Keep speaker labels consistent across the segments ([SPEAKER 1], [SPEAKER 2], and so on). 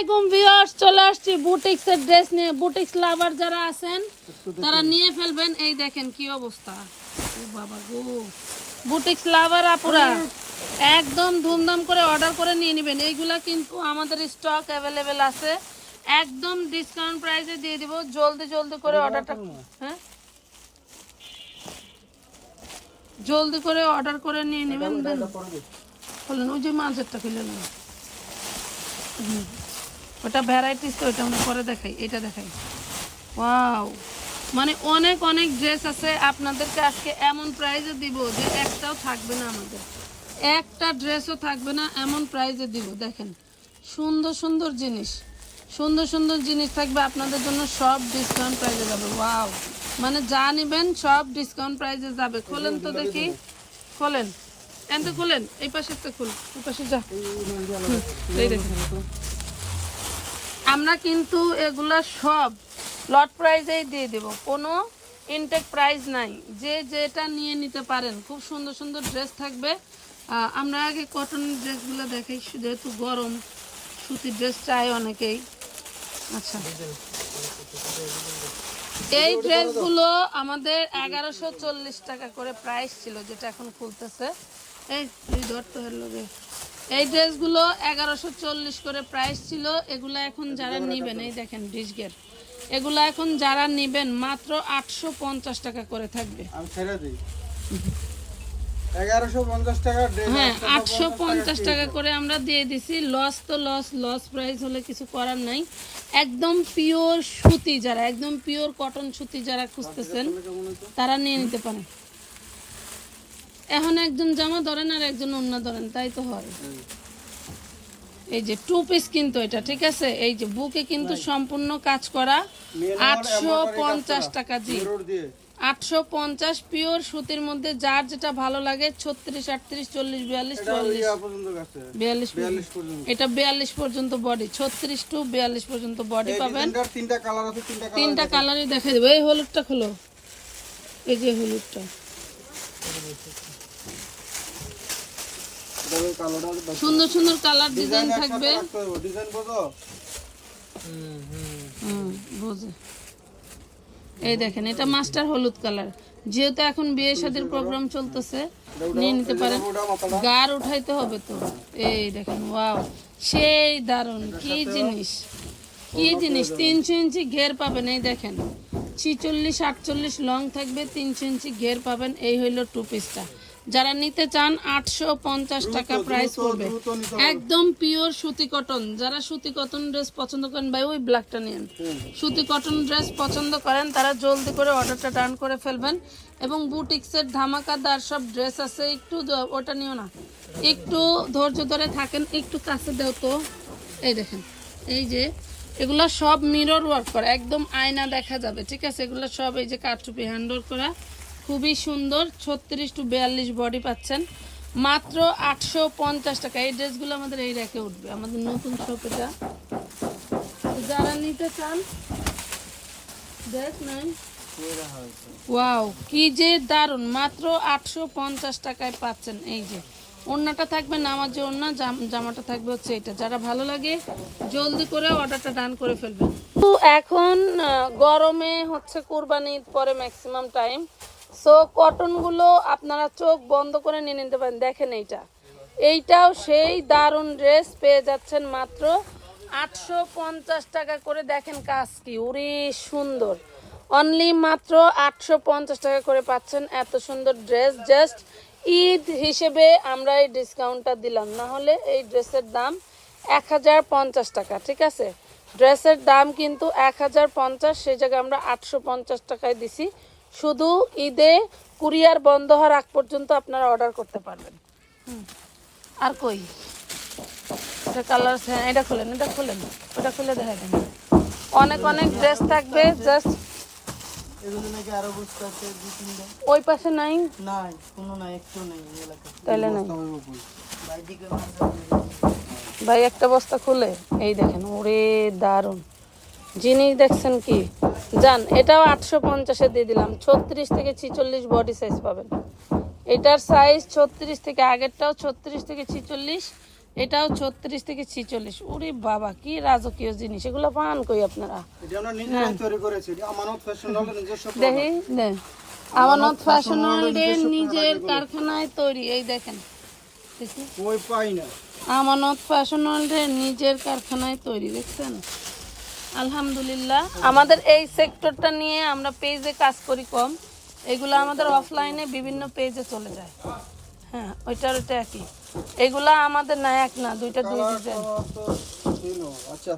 [SPEAKER 1] আলাইকুম ভিউয়ার্স চলে আসছি বুটিক্স এর ড্রেস নিয়ে। বুটিক্স লাভার যারা আছেন তারা নিয়ে ফেলবেন। এই দেখেন কি অবস্থা। ও বাবা গো। বুটিক্স লাভার আপুরা একদম ধুমধাম করে অর্ডার করে নিয়ে নেবেন। এইগুলা কিন্তু আমাদের স্টক অ্যাভেলেবেল আছে। একদম ডিসকাউন্ট প্রাইসে দিয়ে দিব। জলদি জলদি করে অর্ডারটা হ্যাঁ? জলদি করে অর্ডার করে নিয়ে নেবেন। খুলুন ওই যে মাঝেরটা খুলে নেন। হুম। ওটা ভ্যারাইটিস তো, ওটা আমরা পরে দেখাই, এটা দেখাই। ওয়াও মানে অনেক অনেক ড্রেস আছে, আপনাদেরকে আজকে এমন প্রাইজে দিব যে একটাও থাকবে না আমাদের। একটা ড্রেসও থাকবে না, এমন প্রাইজে দিব, দেখেন। সুন্দর সুন্দর জিনিস। সুন্দর সুন্দর জিনিস থাকবে, আপনাদের জন্য সব ডিসকাউন্ট প্রাইজে যাবে। ওয়াও মানে যা নেবেন, সব ডিসকাউন্ট প্রাইজে যাবে। খোলেন তো দেখি। খোলেন। এনতে খোলেন। এই পাশে একটা খুল। ওই পাশে যা। এই আমরা কিন্তু এগুলা সব লট প্রাইজেই দিয়ে দেব। কোনো ইনটেক প্রাইস নাই। যে যেটা নিয়ে নিতে পারেন, খুব সুন্দর সুন্দর ড্রেস থাকবে। আমরা আগে কটনের ড্রেসগুলো দেখাই, যেহেতু গরম, সুতির ড্রেস চাই অনেকেই। আচ্ছা। এই ড্রেসগুলো আমাদের এগারোশো চল্লিশ টাকা করে প্রাইস ছিল, যেটা এখন খুলতেছে। এই তুই ধর তো হের লগে। এই ড্রেসগুলো এগারোশো চল্লিশ করে প্রাইস ছিল। এগুলো এখন যারা নিবেন এই দেখেন ডিসগের এগুলো এখন যারা নিবেন মাত্র আটশো পঞ্চাশ টাকা করে থাকবে। হ্যাঁ আটশো পঞ্চাশ টাকা করে আমরা দিয়ে দিছি। লস তো লস লস প্রাইস হলে কিছু করার নাই। একদম পিওর সুতি যারা একদম পিওর কটন সুতি যারা খুঁজতেছেন তারা নিয়ে নিতে পারেন। এখন একজন জামা ধরেন আর একজন অন্য ধরেন তাই তো হয়। এই যে টু পিস কিন্তু এটা ঠিক আছে? এই যে বুকে কিন্তু সম্পূর্ণ কাজ করা আটশো পঞ্চাশ টাকা জি।
[SPEAKER 2] দিয়ে।
[SPEAKER 1] আটশো পঞ্চাশ পিওর সুতির মধ্যে যার যেটা ভালো লাগে ছত্রিশ আটত্রিশ চল্লিশ বিয়াল্লিশ চুয়াল্লিশ।
[SPEAKER 2] ইয়া
[SPEAKER 1] বিয়াল্লিশ এটা বিয়াল্লিশ পর্যন্ত বডি ছত্রিশ টু বিয়াল্লিশ পর্যন্ত বডি পাবেন।
[SPEAKER 2] তিনটা
[SPEAKER 1] কালারই দেখা দেবো। এই হলুদটা খোলো। এই যে হলুদটা। সুন্দর সুন্দর কালার ডিজাইন থাকবে।
[SPEAKER 2] ডিজাইন বোঝো?
[SPEAKER 1] বুঝে। এই দেখেন এটা মাস্টার হলুদ কালার। যেহেতু এখন বিয়ে শাদীর প্রোগ্রাম চলতেছে নিয়ে নিতে পারেন। গার উঠাইতে হবে তো। এই দেখেন ওয়াও। সেই দারুণ কি জিনিস? কি জিনিস? তিনশো ইঞ্চি ঘের পাবেন এই দেখেন। ছিচল্লিশ আটচল্লিশ লং থাকবে তিনশো ইঞ্চি ঘের পাবেন। এই হইল টু। পিসটা যারা নিতে চান আটশো পঞ্চাশ টাকা প্রাইস পড়বে। একদম পিওর সুতি কটন যারা সুতি কটন ড্রেস পছন্দ করেন ভাই ওই ব্ল্যাকটা নিন সুতি কটন ড্রেস পছন্দ করেন তারা জলদি করে অর্ডারটা ডান করে ফেলবেন। এবং বুটিক্সের ধামাকাদার সব ড্রেস আছে একটু ওটা নিও না। একটু ধৈর্য ধরে থাকেন একটু কাছে দাও তো। এই দেখেন এই যে এগুলো সব মিরর ওয়ার্ক করা একদম আয়না দেখা যাবে ঠিক আছে? এগুলো সব এই যে কাঠটুপি হ্যান্ডওয়ার্ক করা। খুবই সুন্দর, ছত্রিশ টু বিয়াল্লিশ বডি পাচ্ছেন। মাত্র আটশো পঞ্চাশ টাকা। এই ড্রেসগুলো আমাদের এই রেখে উঠবে, আমাদের নতুন শপ এটা। যারা নিতে চান, দেখ নাই। ওয়াও কি যে দারুণ মাত্র আটশো পঞ্চাশ টাকায় পাচ্ছেন এই যে। ওড়নাটা থাকবে নামাজে জাম- জামাটা থাকবে হচ্ছে এটা। যারা ভালো লাগে, জলদি করে অর্ডারটা ডান করে ফেলবেন। তো এখন গরমে হচ্ছে কোরবানির পরে ম্যাক্সিমাম টাইম সো কটনগুলো আপনারা চোখ বন্ধ করে নিয়ে নিতে পারেন। দেখেন এইটা। এইটাও সেই দারুণ ড্রেস পেয়ে যাচ্ছেন মাত্র আটশো পঞ্চাশ টাকা করে। দেখেন কাজ কি উরি সুন্দর। অনলি মাত্র আটশো পঞ্চাশ টাকা করে পাচ্ছেন এত সুন্দর ড্রেস জাস্ট ঈদ হিসেবে আমরা এই ডিসকাউন্টটা দিলাম। না হলে এই ড্রেসের দাম এক হাজার পঞ্চাশ টাকা, ঠিক আছে? ড্রেসের দাম কিন্তু এক হাজার পঞ্চাশ, সেই জায়গায় আমরা আটশো পঞ্চাশ টাকায় দিছি। শুধু ঈদে কুরিয়ার বন্ধ হওয়ার আগ পর্যন্ত আপনারা অর্ডার করতে পারবেন। আর কই? এটা কালার হ্যাঁ এটা খুলেন এটা খুলেন ওটা খুলে দেখা দেন। অনেক অনেক ড্রেস থাকবে জাস্ট
[SPEAKER 2] এগুলো নাকি আরও বুঝতে আছে দুই তিনটা।
[SPEAKER 1] ওই পাশে নাই?
[SPEAKER 2] নাই কোনো নাই একটু নাই এই
[SPEAKER 1] তাইলে নাই। ভাই একটা বস্তা খুলে। এই দেখেন ওরে দারুণ জিনিস দেখছেন কি যান এটাও আটশো পঞ্চাশে দিয়ে দিলাম। ছত্রিশ থেকে ছিচল্লিশ বডি সাইজ পাবেন। এটার সাইজ ছত্রিশ থেকে আগেরটাও ছত্রিশ থেকে ছিচল্লিশ এটাও ছত্রিশ থেকে ছিচল্লিশ। ওরে বাবা কি রাজকীয় জিনিস। এগুলো পান কই আপনারা?
[SPEAKER 2] ফ্যাশন
[SPEAKER 1] দেখি আমানত ফ্যাশন নিজের কারখানায় তৈরি। এই দেখেন আমানত ফ্যাশন নিজের কারখানায় তৈরি দেখছেন? আলহামদুলিল্লাহ। আমাদের এই সেক্টরটা নিয়ে আমরা পেজে কাজ করি কম। এগুলো আমাদের অফলাইনে বিভিন্ন পেজে চলে যায়। হ্যাঁ ওইটার ওইটা একই। এগুলা আমাদের না এক না দুইটা দুই ডিজাইন
[SPEAKER 2] আচ্ছা।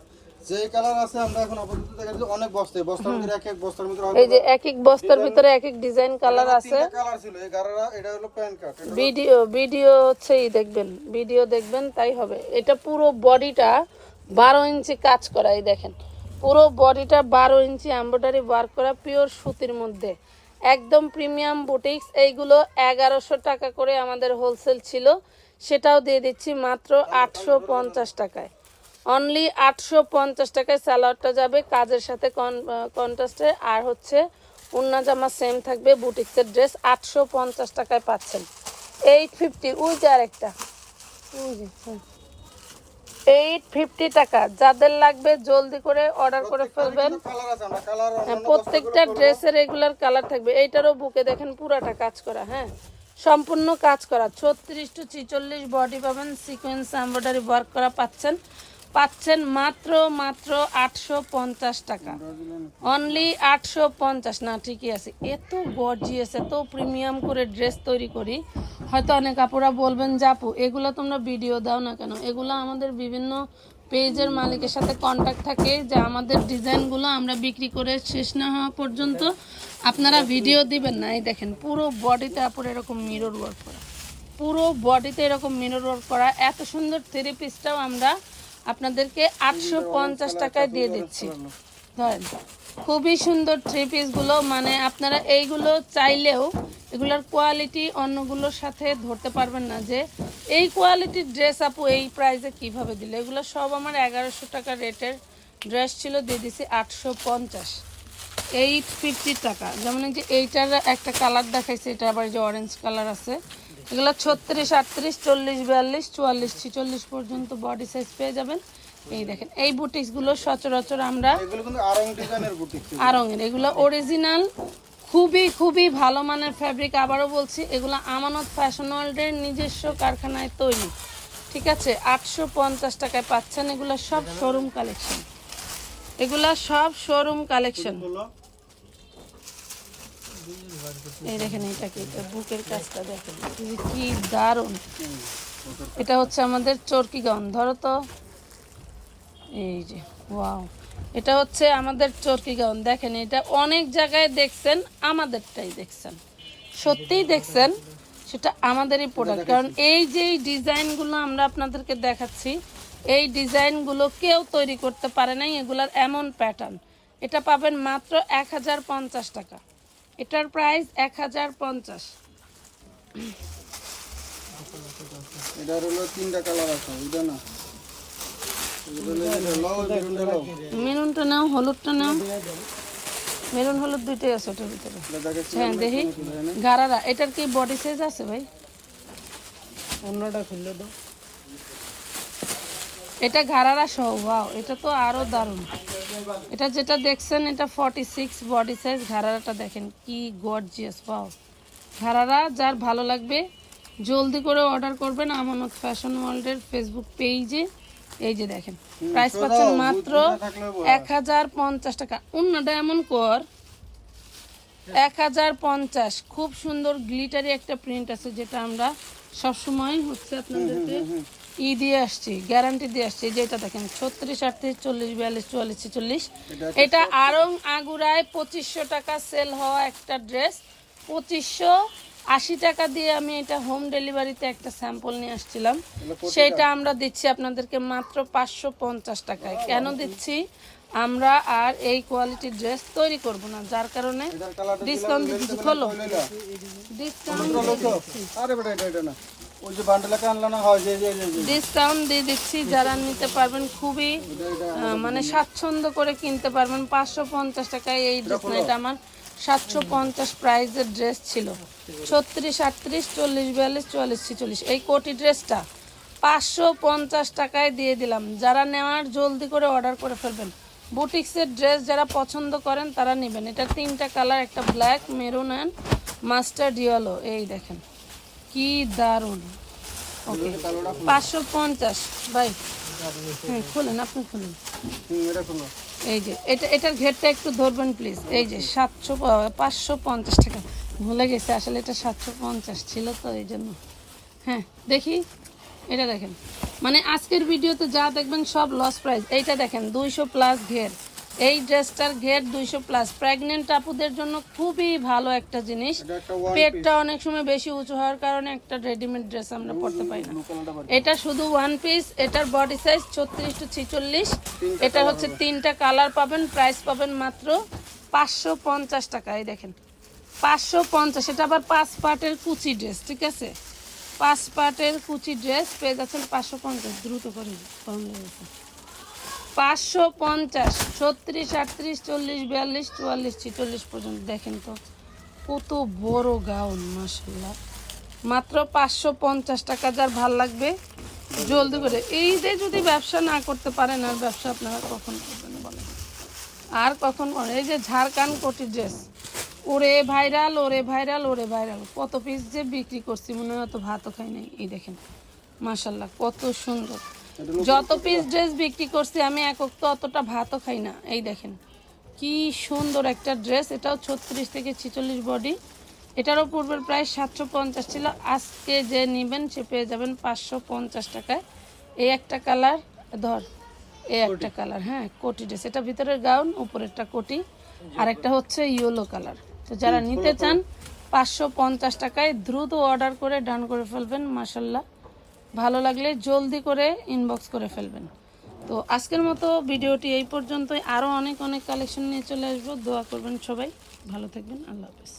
[SPEAKER 2] যে কালার আছে আমরা এখন আপাতত দেখা যাচ্ছে অনেক বস্তায় বস্তার মধ্যে এক এক বস্তার মধ্যে
[SPEAKER 1] এই যে এক এক বস্তার ভিতরে এক এক ডিজাইন কালার আছে।
[SPEAKER 2] কালার ছিল এই গারারা এটা হলো প্যান কার্ড
[SPEAKER 1] ভিডিও ভিডিও হচ্ছেই দেখবেন ভিডিও দেখবেন তাই হবে। এটা পুরো বডিটা বারো ইঞ্চি কাজ করা এই দেখেন। পুরো বডিটা বারো ইঞ্চি এম্ব্রয়ডারি ওয়ার্ক করা পিওর সুতির মধ্যে। একদম প্রিমিয়াম বুটিক্স, এইগুলো এগারোশো টাকা করে আমাদের হোলসেল ছিল। সেটাও দিয়ে দিচ্ছি মাত্র আটশো পঞ্চাশ টাকায়। অনলি আটশো পঞ্চাশ টাকায় স্যালাডটা যাবে কাজের সাথে কন কন্ট্রাস্টে আর হচ্ছে উন্না জামা সেম থাকবে বুটিক্সের ড্রেস আটশো পঞ্চাশ টাকায় পাচ্ছেন। এইট ফিফটি ওই যে আরেকটা। এইট ফিফটি টাকা। যাদের লাগবে জলদি করে অর্ডার করে ফেলবেন। হ্যাঁ, প্রত্যেকটা ড্রেসের রেগুলার কালার থাকবে। এইটারও বুকে দেখেন পুরাটা কাজ করা হ্যাঁ? সম্পূর্ণ কাজ করা। ছত্রিশ টু ছিচল্লিশ বডি পাবেন সিকোয়েন্স এম্ব্রয়ডারি ওয়ার্ক করা পাচ্ছেন। পাচ্ছেন মাত্র মাত্র আটশো পঞ্চাশ টাকা। অনলি আটশো পঞ্চাশ। না, ঠিকই আছে। এত গর্জিয়াস এত প্রিমিয়াম করে ড্রেস তৈরি করি। হয়তো অনেক আপুরা বলবেন আপু, এগুলো তোমরা ভিডিও দাও না কেন? এগুলো আমাদের বিভিন্ন পেজের মালিকের সাথে কন্ট্যাক্ট থাকে, যে আমাদের ডিজাইনগুলো আমরা বিক্রি করে শেষ না হওয়া পর্যন্ত আপনারা ভিডিও দিবেন না। এই দেখেন, পুরো বডিতে আপুর এরকম মিরর ওয়ার্ক করা। পুরো বডিতে এরকম মিরর ওয়ার্ক করা। এত সুন্দর থ্রি পিসটাও আমরা আপনাদেরকে আটশো পঞ্চাশ টাকায় দিয়ে দিচ্ছি। ধরেন, খুবই সুন্দর থ্রি পিসগুলো মানে আপনারা এইগুলো চাইলেও এগুলোর কোয়ালিটি অন্যগুলোর সাথে ধরতে পারবেন না যে, এই কোয়ালিটির ড্রেস আপু, এই প্রাইসে কীভাবে দিলে? এগুলো সব আমার এগারোশো টাকা রেটের ড্রেস ছিল, দিয়ে দিছি আটশো পঞ্চাশ। এইট ফিফটি টাকা। যেমন যে এইটার একটা কালার দেখাইছে, এটা আবার যে অরেঞ্জ কালার আছে এগুলো ছত্রিশ আটত্রিশ চল্লিশ বিয়াল্লিশ চুয়াল্লিশ ছিচল্লিশ পর্যন্ত বডি সাইজ পেয়ে যাবেন। এই দেখেন এই বুটিক্সগুলো সচরাচর আমরা আরঙের এগুলো অরিজিনাল খুবই খুবই ভালো মানের ফ্যাব্রিক আবারও বলছি এগুলো আমানত ফ্যাশন ওয়ার্ল্ডের নিজস্ব কারখানায় তৈরি। ঠিক আছে আটশো পঞ্চাশ টাকায় পাচ্ছেন এগুলো সব শোরুম কালেকশন এগুলা সব শোরুম কালেকশন এই দেখেন এটা বুকের কাজটা দেখেন। কি দারুণ। এটা হচ্ছে আমাদের চরকি গাউন ধরো তো। এই যে, ওয়াও। এটা হচ্ছে আমাদের চরকি গাউন দেখেন, এটা অনেক জায়গায় দেখছেন, আমাদেরটাই দেখছেন। সত্যিই দেখছেন, সেটা আমাদেরই প্রোডাক্ট কারণ এই যে ডিজাইনগুলো আমরা আপনাদেরকে দেখাচ্ছি, এই ডিজাইনগুলো কেউ তৈরি করতে পারে নাই, এগুলার এমন প্যাটার্ন এটা পাবেন মাত্র এক হাজার পঞ্চাশ টাকা। এটার প্রাইস এক হাজার পঞ্চাশ।
[SPEAKER 2] এটার হলো তিনটা কালার আছে না? মেরুনটা
[SPEAKER 1] নাও হলুদটা নাও। মেরুন হলুদ দুইটাই আছে ওটার ভিতরে। হ্যাঁ দেখি। গারারা এটার কি বডি সাইজ আছে ভাই?
[SPEAKER 2] অন্যটা খুললে তো
[SPEAKER 1] এটা ঘাড়ারা সহ ওয়াও এটা তো আরও দারুণ। এটা যেটা দেখছেন এটা ফর্টি সিক্স বডি সাইজ ঘাড়ারাটা দেখেন কি গর্জিয়াস ওয়াও ঘাড়ারা যার ভালো লাগবে জলদি করে অর্ডার করবেন আমানত ফ্যাশন ওয়ার্ল্ডের ফেসবুক পেজে এই যে দেখেন প্রাইস পাচ্ছেন মাত্র এক হাজার পঞ্চাশ টাকা। অন্যটা এমন কর এক হাজার পঞ্চাশ। খুব সুন্দর গ্লিটারি একটা প্রিন্ট আছে যেটা আমরা সবসময় হচ্ছে আপনাদেরকে ই দিয়ে আসছি গ্যারান্টি দিয়ে আসছি যেটা দেখেন ছত্রিশ আটত্রিশ চল্লিশ বিয়াল্লিশ চুয়াল্লিশ ছেচল্লিশ। এটা আরং আগুরায় পঁচিশশো টাকা সেল হওয়া একটা ড্রেস পঁচিশশো আশি টাকা দিয়ে আমি এটা হোম ডেলিভারিতে একটা স্যাম্পল নিয়ে আসছিলাম। সেটা আমরা দিচ্ছি আপনাদেরকে মাত্র পাঁচশো পঞ্চাশ টাকায়। কেন দিচ্ছি? আমরা আর এই কোয়ালিটির ড্রেস তৈরি করব না যার কারণে ডিসকাউন্ট দিচ্ছি। খোলো ডিসকাউন্ট
[SPEAKER 2] ওই যে বান্ডেলাকে আনলা না হয় যে যে যে যে।
[SPEAKER 1] ডিসকাউন্ট দিয়ে দিচ্ছি যারা নিতে পারবেন খুবই মানে স্বাচ্ছন্দ্য করে কিনতে পারবেন। পাঁচশো পঞ্চাশ টাকায় এই এটা আমার সাতশো পঞ্চাশ প্রাইজের ড্রেস ছিল। ছত্রিশ আটত্রিশ চল্লিশ বিয়াল্লিশ চুয়াল্লিশ ছিচল্লিশ। এই কোটি ড্রেসটা পাঁচশো পঞ্চাশ টাকায় দিয়ে দিলাম। যারা নেওয়ার জলদি করে অর্ডার করে ফেলবেন। বুটিক্সের ড্রেস যারা পছন্দ করেন তারা নেবেন। এটা তিনটা কালার একটা black maroon and mustard yellow এই দেখেন। কি দারুণ। ওকে পাঁচশো পঞ্চাশ ভাই। হ্যাঁ খুলেন আপনি খুলেন। এই যে এটা এটার ঘেরটা একটু ধরবেন প্লিজ এই যে সাতশো পাঁচশো পঞ্চাশ টাকা। ভুলে গেছে আসলে এটা সাতশো পঞ্চাশ ছিল তো এই জন্য। হ্যাঁ দেখি। এটা দেখেন। মানে আজকের ভিডিওতে যা দেখবেন সব লস প্রাইস এইটা দেখেন দুইশো প্লাস ঘের। এই ড্রেসটার ঘের দুইশো প্লাস প্রেগনেন্ট আপুদের জন্য খুবই ভালো একটা জিনিস। পেটটা অনেক সময় বেশি উঁচু হওয়ার কারণে একটা রেডিমেড ড্রেস আমরা পরতে পারি না। এটা শুধু ওয়ান পিস এটার বডি সাইজ ছত্রিশ টু ছিচল্লিশ। এটা হচ্ছে তিনটা কালার পাবেন প্রাইস পাবেন মাত্র পাঁচশো পঞ্চাশ টাকায় দেখেন পাঁচশো পঞ্চাশ। এটা আবার পাঁচ পার্টের কুচি ড্রেস ঠিক আছে? পাঁচ পার্টের কুচি ড্রেস পেয়ে যাচ্ছেন পাঁচশো পঞ্চাশ। দ্রুত করে কম লেগেছে পাঁচশো পঞ্চাশ, ছত্রিশ, আটত্রিশ, চল্লিশ, বিয়াল্লিশ, চুয়াল্লিশ, ছিচল্লিশ পর্যন্ত দেখেন তো। কত বড় গাউন মাসাল্লাহ মাত্র পাঁচশো পঞ্চাশ টাকা যার ভালো লাগবে, জলদি করে। এই যে যদি ব্যবসা না করতে পারেন, আর ব্যবসা আপনারা কখন করবেন বলেন? আর কখন করেন? এই যে ঝাড়খান্ড কোটি ড্রেস। ওরে ভাইরাল ওরে ভাইরাল ওরে ভাইরাল। কত পিস যে বিক্রি করছি, মনে হয় অত ভাতও খাই নাই। এই দেখেন মাসাল্লাহ কত সুন্দর। যত পিস ড্রেস বিক্রি করছি আমি একক তো অতটা ভাতও খাই না। এই দেখেন কি সুন্দর একটা ড্রেস এটাও ছত্রিশ থেকে ছিচল্লিশ বডি এটারও পূর্বের প্রায় সাতশো পঞ্চাশ ছিল। আজকে যে নেবেন সে পেয়ে যাবেন পাঁচশো পঞ্চাশ টাকায়। এই একটা কালার ধর এই একটা কালার হ্যাঁ কোটি ড্রেস এটা ভিতরের গাউন উপরেরটা কোটি। আর একটা হচ্ছে ইয়েলো কালার তো যারা নিতে চান পাঁচশো পঞ্চাশ টাকায় দ্রুত অর্ডার করে ডান করে ফেলবেন মাসাল্লাহ ভালো লাগলে জলদি করে ইনবক্স করে ফেলবেন। তো আজকের মতো ভিডিওটি এই পর্যন্তই। আরও অনেক অনেক কালেকশন নিয়ে চলে আসব। দোয়া করবেন সবাই। ভালো থাকবেন। আল্লাহ হাফেজ।